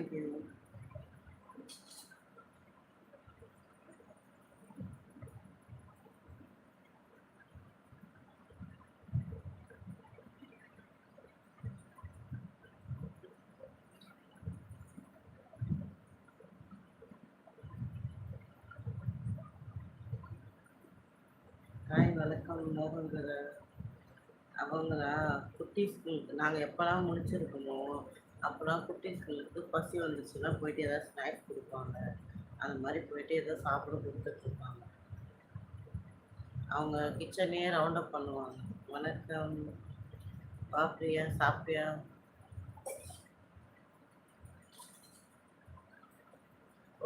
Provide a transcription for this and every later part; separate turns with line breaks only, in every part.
Thank you hi வணக்கம் மோகன்கிற அவங்களா குட்டி ஸ்கூல் நாங்கள் எப்போல்லாம் முடிச்சிருக்கோமோ அப்போல்லாம் குட்டிஸ்களுக்கு பசி வந்துச்சுன்னா போயிட்டு ஏதாவது ஸ்நாக்ஸ் கொடுப்பாங்க. அந்த மாதிரி போயிட்டு ஏதோ சாப்பிட கொடுத்துட்ருப்பாங்க அவங்க கிச்சனே ரவுண்ட் அப் பண்ணுவாங்க. வணக்கம் பாப்பியா சாப்பியா சாப்பிட்டியா?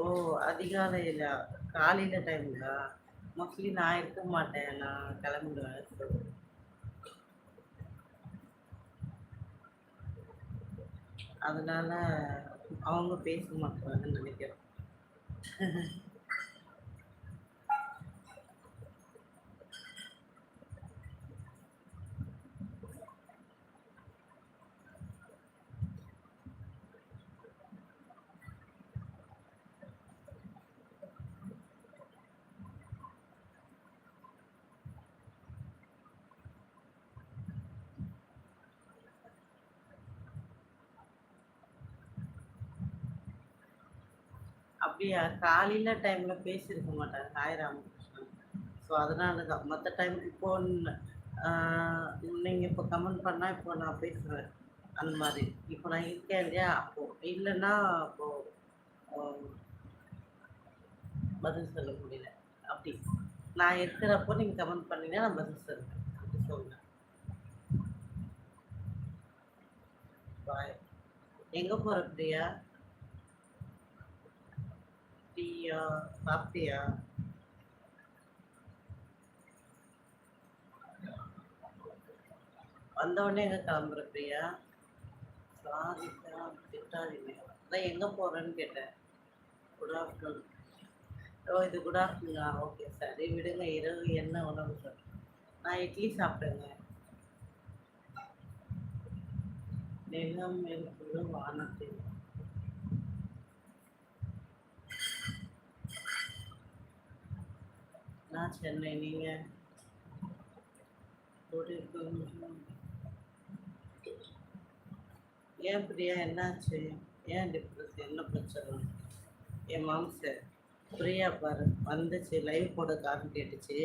ஓ அதிகாலையில் காலையில் டைம்ல மோஸ்ட்லி நான் இருக்க மாட்டேன். நான் கிளம்பிடுவேன். அதனால அவங்க பேச மாட்டாங்கன்னு நினைக்கிறேன். அப்படியா? காலையில் டைமில் பேசியிருக்க மாட்டாங்க ஹாய் ராமகிருஷ்ணன். ஸோ அதனால தான். மற்ற டைம் இப்போ நீங்கள் இப்போ கமெண்ட் பண்ணால் இப்போ நான் பேசுகிறேன் அந்த மாதிரி. இப்போ நான் இருக்கேன் இல்லையா? அப்போது இல்லைன்னா அப்போது பதில் சொல்ல முடியல. அப்படி. நான் இருக்கிறப்போ நீங்கள் கமெண்ட் பண்ணீங்கன்னா நான் பதில் சொல்லுவேன் அப்படி சொல்லுங்கள் பாய் எங்கே போகிற பிரியா? டீயா சாப்பிட்டியா வந்த எங்கே எங்க கிளம்புற பிரியா? சாதிக்கா திட்டாதீங்க. அதான் எங்க போறேன்னு கேட்டேன். குட் ஆஃப்டர்நூன் ஓ இது குட் ஆஃப்டர்நூனா ஓகே சரி விடுங்க. இரவு என்ன உணவு? சார் நான் இட்லி சாப்பிட்டேங்க நிலம் இருக்கிற வானத்தில் நான் சென்னை நீங்க ஒரு கொஞ்சம் ஏன் பிரியா என்னாச்சு ஏன் டிப்ரெஸ் என்ன பிரச்சனை என் மாம்ச பிரியா பாரு வந்துச்சு லைவ் போட காரணம் கேட்டுச்சு.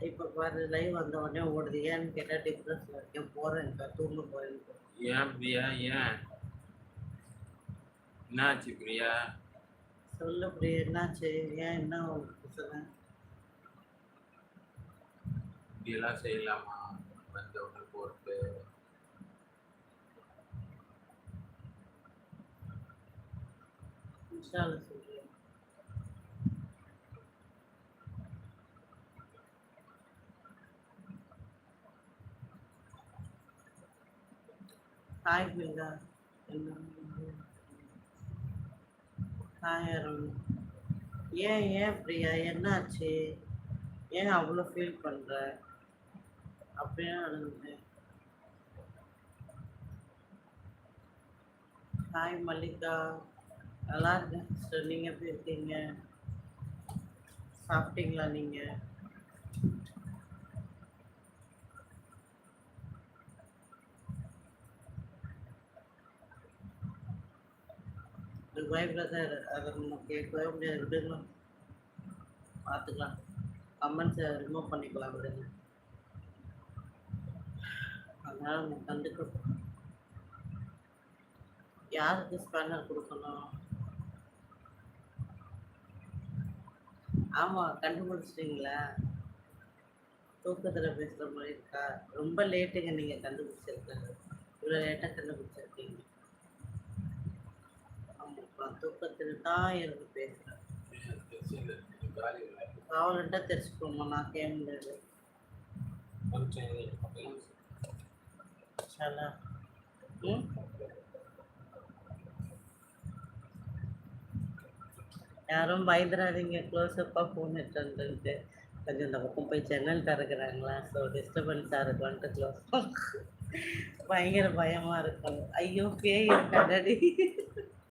இப்போ பாரு லைவ் வந்த உடனே ஓடுது. ஏன்னு கேட்டால் டிப்ரெஸில் இருக்கேன் போகிறேன் தூங்க போகிறேன்னு
ஏன் பிரியா ஏன்? என்னாச்சு பிரியா?
சொல்லு பிரியா என்னாச்சு? ஏன் என்ன உங்களுக்கு பிரச்சனை?
இப்படியெல்லாம் செய்யலாமா? வந்த உடனே போறது
இன்ஷால்ல சொல்கிறேன் ஹாய் பில்லா ஹாய் அருண். ஏன் ஏன் பிரியா? என்னாச்சு? ஏன் அவ்வளோ ஃபீல் பண்ணுற அப்படியே நடந்தேன் ஹாய் மல்லிகா. நல்லா இருக்கேன் சிஸ்டர் நீங்கள் எப்படி இருக்கீங்க? சாப்பிட்டீங்களா நீங்கள் துபாய் சார் அதை நம்ம கேட்கவே முடியாது. விடுங்க. பார்த்துக்கலாம். கமெண்ட்ஸை ரிமூவ் பண்ணிக்கலாம் விடுங்க. அதனால் நம்ம கண்டுக்க யாருக்கு ஸ்பேனர் கொடுக்கணும்? ஆமாம் கண்டுபிடிச்சிட்டிங்களா. தூக்கத்தில் பேசுகிற மாதிரி இருக்கா? ரொம்ப லேட்டுங்க நீங்கள் கண்டுபிடிச்சிருக்கிறது இவ்வளோ லேட்டாக கண்டுபிடிச்சிருக்கீங்க. ஆமாப்பா தூக்கத்தில் தான் இருந்து பேசுகிறேன் காவலன்ட்டா தெரிச்சுக்கோமா நான் கேட்க முடியாது ம் யாரும் பயந்துடாதீங்க க்ளோஸ்அப்பாக ஃபோன் எடுத்துட்டு கொஞ்சம் இந்த பக்கம் போய் ஜன்னல் திறக்கிறாங்களா? ஸோ டிஸ்டர்பன்ஸாக இருக்கும்ன்ட்டு க்ளோஸ் பயங்கர பயமாக இருக்கும் ஐயோ பேய் இருக்காடி